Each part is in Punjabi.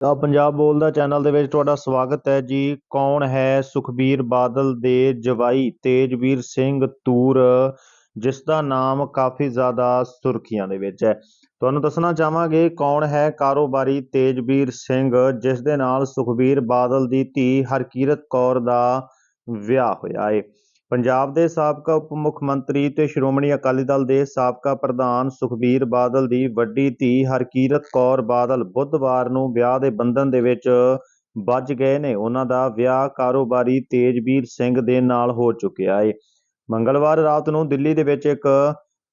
ਤਾਂ ਪੰਜਾਬ ਬੋਲਦਾ ਚੈਨਲ ਦੇ ਵਿੱਚ ਤੁਹਾਡਾ ਸਵਾਗਤ ਹੈ ਜੀ। ਕੌਣ ਹੈ ਸੁਖਬੀਰ ਬਾਦਲ ਦੇ ਜਵਾਈ ਤੇਜਵੀਰ ਸਿੰਘ ਤੂਰ, ਜਿਸ ਦਾ ਨਾਮ ਕਾਫੀ ਜ਼ਿਆਦਾ ਸੁਰਖੀਆਂ ਦੇ ਵਿੱਚ ਹੈ। ਤੁਹਾਨੂੰ ਦੱਸਣਾ ਚਾਹਾਂਗੇ ਕੌਣ ਹੈ ਕਾਰੋਬਾਰੀ ਤੇਜਵੀਰ ਸਿੰਘ, ਜਿਸ ਦੇ ਨਾਲ ਸੁਖਬੀਰ ਬਾਦਲ ਦੀ ਧੀ ਹਰਕੀਰਤ ਕੌਰ ਦਾ ਵਿਆਹ ਹੋਇਆ ਏ। ਪੰਜਾਬ ਦੇ ਸਾਬਕਾ ਉਪ ਮੁੱਖ ਮੰਤਰੀ ਤੇ ਸ਼੍ਰੋਮਣੀ ਅਕਾਲੀ ਦਲ ਦੇ ਸਾਬਕਾ ਪ੍ਰਧਾਨ ਸੁਖਬੀਰ ਬਾਦਲ ਦੀ ਵੱਡੀ ਧੀ ਹਰਕੀਰਤ ਕੌਰ ਬਾਦਲ ਬੁੱਧਵਾਰ ਨੂੰ ਵਿਆਹ ਦੇ ਬੰਧਨ ਦੇ ਵਿੱਚ ਵੱਜ ਗਏ ਨੇ। ਉਹਨਾਂ ਦਾ ਵਿਆਹ ਕਾਰੋਬਾਰੀ ਤੇਜਵੀਰ ਸਿੰਘ ਦੇ ਨਾਲ ਹੋ ਚੁੱਕਿਆ ਹੈ ਮੰਗਲਵਾਰ ਰਾਤ ਨੂੰ ਦਿੱਲੀ ਦੇ ਵਿੱਚ ਇੱਕ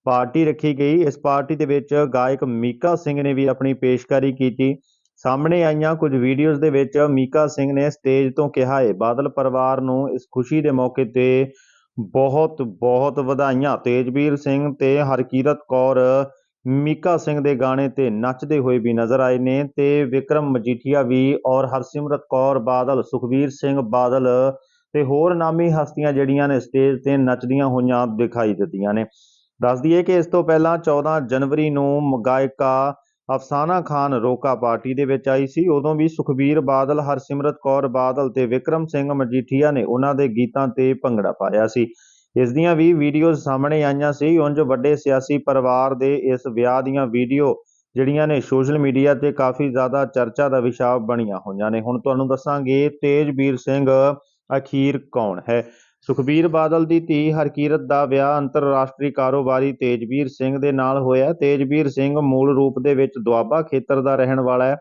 ਪਾਰਟੀ ਰੱਖੀ ਗਈ। ਇਸ ਪਾਰਟੀ ਦੇ ਵਿੱਚ ਗਾਇਕ ਮੀਕਾ ਸਿੰਘ ਨੇ ਵੀ ਆਪਣੀ ਪੇਸ਼ਕਾਰੀ ਕੀਤੀ। ਸਾਹਮਣੇ ਆਈਆਂ ਕੁਝ ਵੀਡੀਓਜ਼ ਦੇ ਵਿੱਚ ਮੀਕਾ ਸਿੰਘ ਨੇ ਸਟੇਜ ਤੋਂ ਕਿਹਾ ਹੈ ਬਾਦਲ ਪਰਿਵਾਰ ਨੂੰ ਇਸ ਖੁਸ਼ੀ ਦੇ ਮੌਕੇ ਤੇ ਬਹੁਤ ਬਹੁਤ ਵਧਾਈਆਂ। ਤੇਜਵੀਰ ਸਿੰਘ ਤੇ ਹਰਕੀਰਤ ਕੌਰ ਮੀਕਾ ਸਿੰਘ ਦੇ ਗਾਣੇ ਤੇ ਨੱਚਦੇ ਹੋਏ ਵੀ ਨਜ਼ਰ ਆਏ ਨੇ ਤੇ ਵਿਕਰਮ ਮਜੀਠੀਆ ਵੀ ਔਰ ਹਰਸਿਮਰਤ ਕੌਰ ਬਾਦਲ, ਸੁਖਬੀਰ ਸਿੰਘ ਬਾਦਲ ਤੇ ਹੋਰ ਨਾਮੀ ਹਸਤੀਆਂ ਜਿਹੜੀਆਂ ਨੇ ਸਟੇਜ ਤੇ ਨੱਚਦੀਆਂ ਹੋਈਆਂ ਦਿਖਾਈ ਦਿੱਤੀਆਂ ਨੇ। ਦੱਸ ਦਈਏ ਕਿ ਇਸ ਤੋਂ ਪਹਿਲਾਂ 14 ਜਨਵਰੀ ਨੂੰ ਗਾਇਕਾ ਅਫਸਾਨਾ ਖਾਨ ਰੋਕਾ ਪਾਰਟੀ ਦੇ ਵਿੱਚ ਆਈ ਸੀ। ਉਦੋਂ ਵੀ ਸੁਖਬੀਰ ਬਾਦਲ, ਹਰਸਿਮਰਤ ਕੌਰ ਬਾਦਲ ਤੇ ਵਿਕਰਮ ਸਿੰਘ ਮਜੀਠੀਆ ਨੇ ਉਹਨਾਂ ਦੇ ਗੀਤਾਂ ਤੇ ਭੰਗੜਾ ਪਾਇਆ ਸੀ। ਇਸ ਦੀਆਂ ਵੀ ਵੀਡੀਓਜ਼ ਸਾਹਮਣੇ ਆਈਆਂ ਸੀ। ਉਂਝ ਵੱਡੇ ਸਿਆਸੀ ਪਰਿਵਾਰ ਦੇ ਇਸ ਵਿਆਹ ਦੀਆਂ ਵੀਡੀਓ ਜਿਹੜੀਆਂ ਨੇ ਸੋਸ਼ਲ ਮੀਡੀਆ ਤੇ ਕਾਫੀ ਜ਼ਿਆਦਾ ਚਰਚਾ ਦਾ ਵਿਸ਼ਾ ਬਣੀਆਂ ਹੋਈਆਂ ਨੇ। ਹੁਣ ਤੁਹਾਨੂੰ ਦੱਸਾਂਗੇ ਤੇਜਵੀਰ ਸਿੰਘ ਅਖੀਰ ਕੌਣ ਹੈ? ਸੁਖਬੀਰ ਬਾਦਲ ਦੀ ਧੀ ਹਰਕੀਰਤ ਦਾ ਵਿਆਹ ਅੰਤਰਰਾਸ਼ਟਰੀ ਕਾਰੋਬਾਰੀ ਤੇਜਵੀਰ ਸਿੰਘ ਦੇ ਨਾਲ ਹੋਇਆ ਤੇਜਵੀਰ ਸਿੰਘ ਮੂਲ ਰੂਪ ਦੇ ਵਿੱਚ ਦੁਆਬਾ ਖੇਤਰ ਦਾ ਰਹਿਣ ਵਾਲਾ ਹੈ।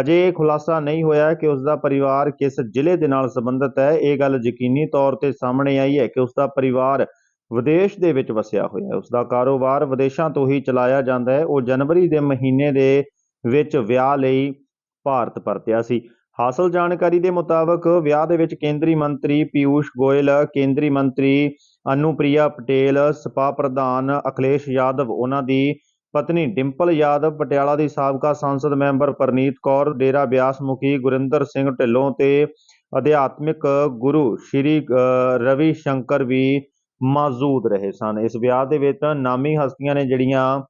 ਅਜੇ ਇਹ ਖੁਲਾਸਾ ਨਹੀਂ ਹੋਇਆ ਕਿ ਉਸ ਦਾ ਪਰਿਵਾਰ ਕਿਸ ਜ਼ਿਲ੍ਹੇ ਦੇ ਨਾਲ ਸੰਬੰਧਿਤ ਹੈ। ਇਹ ਗੱਲ ਯਕੀਨੀ ਤੌਰ ਤੇ ਸਾਹਮਣੇ ਆਈ ਹੈ ਕਿ ਉਸ ਦਾ ਪਰਿਵਾਰ ਵਿਦੇਸ਼ ਦੇ ਵਿੱਚ ਵਸਿਆ ਹੋਇਆ ਹੈ। ਉਸ ਦਾ ਕਾਰੋਬਾਰ ਵਿਦੇਸ਼ਾਂ ਤੋਂ ਹੀ ਚਲਾਇਆ ਜਾਂਦਾ ਹੈ। ਉਹ ਜਨਵਰੀ ਦੇ ਮਹੀਨੇ ਦੇ ਵਿੱਚ ਵਿਆਹ ਲਈ ਭਾਰਤ ਪਰਤਿਆ ਸੀ। ਹਾਸਲ ਜਾਣਕਾਰੀ ਦੇ ਮੁਤਾਬਕ ਵਿਆਹ ਦੇ ਵਿੱਚ ਕੇਂਦਰੀ ਮੰਤਰੀ ਪਿਊਸ਼ ਗੋਇਲ, ਕੇਂਦਰੀ ਮੰਤਰੀ ਅਨੁਪ੍ਰਿਆ ਪਟੇਲ, ਸਪਾ ਪ੍ਰਧਾਨ ਅਖਿਲੇਸ਼ ਯਾਦਵ, ਉਹਨਾਂ ਦੀ ਪਤਨੀ ਡਿੰਪਲ ਯਾਦਵ, ਪਟਿਆਲਾ ਦੀ ਸਾਬਕਾ ਸੰਸਦ ਮੈਂਬਰ ਪਰਨੀਤ ਕੌਰ, ਡੇਰਾ ਬਿਆਸ ਮੁਖੀ ਗੁਰਿੰਦਰ ਸਿੰਘ ਢਿੱਲੋਂ ਤੇ ਅਧਿਆਤਮਿਕ ਗੁਰੂ ਸ਼੍ਰੀ ਰਵੀ ਸ਼ੰਕਰ ਵੀ ਮੌਜੂਦ ਰਹੇ ਸਨ। ਇਸ ਵਿਆਹ ਦੇ ਵਿੱਚ ਨਾਮੀ ਹਸਤੀਆਂ ਨੇ ਜਿਹੜੀਆਂ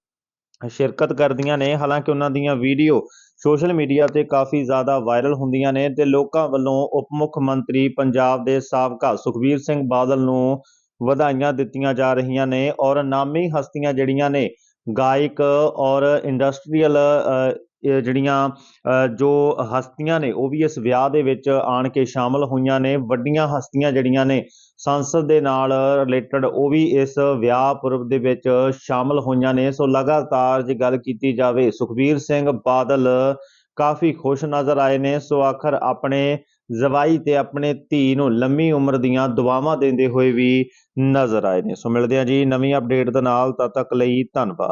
ਸ਼ਿਰਕਤ ਕਰਦੀਆਂ ਨੇ, ਹਾਲਾਂਕਿ ਉਹਨਾਂ ਦੀਆਂ ਵੀਡੀਓ ਸੋਸ਼ਲ ਮੀਡੀਆ ਤੇ ਕਾਫੀ ਜ਼ਿਆਦਾ ਵਾਇਰਲ ਹੁੰਦੀਆਂ ਨੇ ਤੇ ਲੋਕਾਂ ਵੱਲੋਂ ਉਪ ਮੁੱਖ ਮੰਤਰੀ ਪੰਜਾਬ ਦੇ ਸਾਬਕਾ ਸੁਖਬੀਰ ਸਿੰਘ ਬਾਦਲ ਨੂੰ ਵਧਾਈਆਂ ਦਿੱਤੀਆਂ ਜਾ ਰਹੀਆਂ ਨੇ ਔਰ ਨਾਮੀ ਹਸਤੀਆਂ ਜਿਹੜੀਆਂ ਨੇ ਗਾਇਕ ਔਰ ਇੰਡਸਟਰੀਅਲ ਜਿਹੜੀਆਂ ਜੋ ਹਸਤੀਆਂ ਨੇ, ਉਹ ਵੀ ਇਸ ਵਿਆਹ ਦੇ ਵਿੱਚ ਆਣ ਕੇ ਸ਼ਾਮਲ ਹੋਈਆਂ ਨੇ, ਵੱਡੀਆਂ ਹਸਤੀਆਂ ਜਿਹੜੀਆਂ ਨੇ, ਸੰਸਦ ਦੇ ਨਾਲ ਰਿਲੇਟਡ ਉਹ ਵੀ ਇਸ ਵਿਆਹ ਪੁਰਬ ਦੇ ਵਿੱਚ ਸ਼ਾਮਲ ਹੋਈਆਂ ਨੇ। ਸੋ ਲਗਾਤਾਰ ਜੇ ਗੱਲ ਕੀਤੀ ਜਾਵੇ, ਸੁਖਬੀਰ ਸਿੰਘ ਬਾਦਲ ਕਾਫੀ ਖੁਸ਼ ਨਜ਼ਰ ਆਏ ਨੇ। ਸੋ ਆਖਰ ਆਪਣੇ ਜਵਾਈ ਤੇ ਆਪਣੇ ਧੀ ਨੂੰ ਲੰਮੀ ਉਮਰ ਦੀਆਂ ਦੁਆਵਾਂ ਦਿੰਦੇ ਹੋਏ ਵੀ ਨਜ਼ਰ ਆਏ ਨੇ। ਸੋ ਮਿਲਦੇ ਹਾਂ ਜੀ ਨਵੀਂ ਅਪਡੇਟ ਦੇ ਨਾਲ, ਤਦ ਤੱਕ ਲਈ ਧੰਨਵਾਦ।